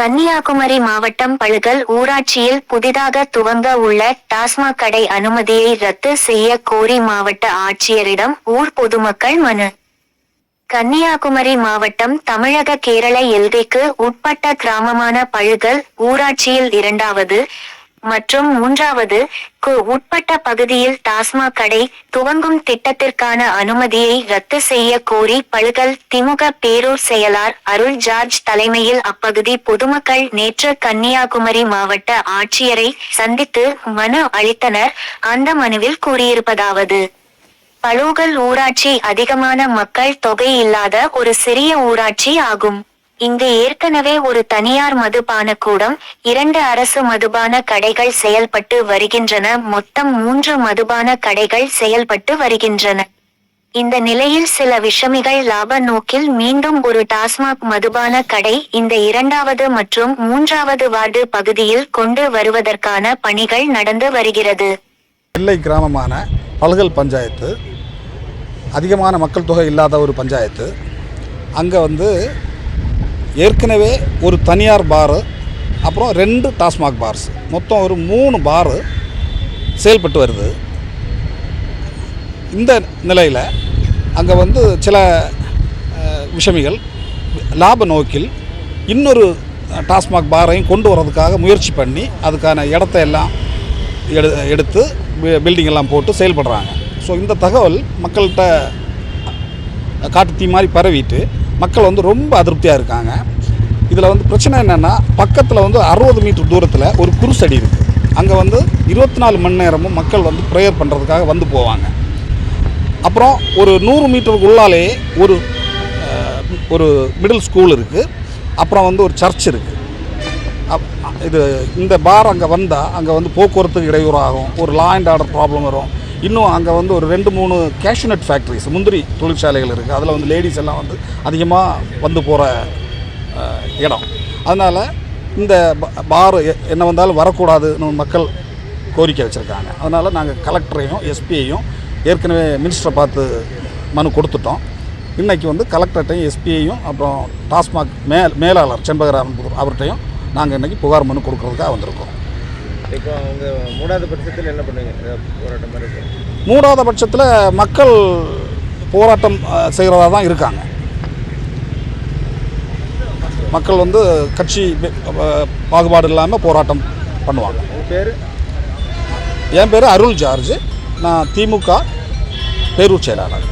கன்னியாகுமரி மாவட்டம் பழுகல் ஊராட்சியில் புதிதாக துவங்க உள்ள டாஸ்மாக் கடை அனுமதியை ரத்து செய்ய கோரி மாவட்ட ஆட்சியரிடம் ஊர் பொதுமக்கள் மனு. கன்னியாகுமரி மாவட்டம் தமிழக கேரள எல்கைக்கு உட்பட்ட கிராமமான பழுகல் ஊராட்சியில் இரண்டாவது மற்றும் மூன்றாவது க்கு உட்பட்ட பகுதியில் டாஸ்மாக் கடை துவங்கும் திட்டத்திற்கான அனுமதியை ரத்து செய்ய கோரி பழுகல் திமுக பேரூர் செயலார் அருள் ஜார்ஜ் தலைமையில் அப்பகுதி பொதுமக்கள் நேற்று கன்னியாகுமரி மாவட்ட ஆட்சியரை சந்தித்து மனு அளித்தனர். அந்த மனுவில் கூறியிருப்பதாவது பலூகல் ஊராட்சி அதிகமான மக்கள் தொகை இல்லாத ஒரு சிறிய ஊராட்சி ஆகும். இங்கு ஏற்கனவே ஒரு தனியார் மதுபான கூடம் இரண்டு அரசு மதுபான கடைகள் செயல்பட்டு வருகின்றன. மொத்தம் மூன்று மதுபான கடைகள் செயல்பட்டு வருகின்றன. இந்த நிலையில் சில விஷமிகள் லாப நோக்கில் மீண்டும் ஒரு டாஸ்மாக் மதுபான கடை இந்த இரண்டாவது மற்றும் மூன்றாவது வார்டு பகுதியில் கொண்டு வருவதற்கான பணிகள் நடந்து வருகிறது. எல்லை கிராமமான பல்கல் பஞ்சாயத்து அதிகமான மக்கள் தொகை இல்லாத ஒரு பஞ்சாயத்து. அங்கே வந்து ஏற்கனவே ஒரு தனியார் பாரு அப்புறம் ரெண்டு டாஸ்மாக் பார்ஸ். மொத்தம் ஒரு மூணு பாரு செயல்பட்டு வருது. இந்த நிலையில் அங்கே வந்து சில விஷமிகள் லாப நோக்கில் இன்னொரு டாஸ்மாக் பாரையும் கொண்டு வரதுக்காக முயற்சி பண்ணி அதுக்கான இடத்த எல்லாம் எடு எடுத்து பில்டிங் எல்லாம் போட்டு செயல்படுறாங்க. ஸோ இந்த தகவல் மக்கள்கிட்ட காட்டு தீ மாதிரி பரவிட்டு மக்கள் வந்து ரொம்ப அதிருப்தியாக இருக்காங்க. இதில் வந்து பிரச்சனை என்னென்னா பக்கத்தில் வந்து அறுபது மீட்டர் தூரத்தில் ஒரு குருசடி இருக்குது அங்கே வந்து இருபத்தி நாலு மணி நேரமும் மக்கள் வந்து ப்ரேயர் பண்ணுறதுக்காக வந்து போவாங்க. அப்புறம் ஒரு நூறு மீட்டருக்கு உள்ளாலே ஒரு ஒரு மிடில் ஸ்கூல் இருக்குது அப்புறம் வந்து ஒரு சர்ச் இருக்குது அப் இது இந்த பார் அங்கே வந்தால் அங்கே வந்து போக்குவரத்துக்கு இடையூறாகும். ஒரு லா அண்ட் ஆர்டர் ப்ராப்ளம் வரும். இன்னும் அங்கே வந்து ஒரு ரெண்டு மூணு கேஷ்நட் ஃபேக்ட்ரிஸ் முந்திரி தொழிற்சாலைகள் இருக்குது அதில் வந்து லேடிஸ் எல்லாம் வந்து அதிகமாக வந்து போகிற இடம். அதனால் இந்த ப- பார் எ- என்ன வந்தாலும் வரக்கூடாதுன்னு மக்கள் கோரிக்கை வச்சுருக்காங்க. அதனால் நாங்கள் கலெக்டரையும் எஸ்பியையும் ஏற்கனவே மினிஸ்டரை பார்த்து மனு கொடுத்துட்டோம். இன்றைக்கி வந்து கலெக்டர்கிட்டையும் எஸ்பியையும் அப்புறம் டாஸ்மாக் மே மேலாளர் செண்பகராமன் அவர்கிட்டையும் நாங்கள் இன்றைக்கி புகார் மனு கொடுக்குறதுக்காக வந்திருக்கோம். இப்போ அவங்க மூணாவது பட்சத்தில் என்ன பண்ணுவீங்க? போராட்டம் மாதிரி மூணாவது பட்சத்தில் மக்கள் போராட்டம் செய்கிறதா தான் இருக்காங்க. மக்கள் வந்து கட்சி பாகுபாடு இல்லாமல் போராட்டம் பண்ணுவாங்க. பேர்? என் பேர் அருள் ஜார்ஜ். நான் திமுக பேரூர் செயலாளர்.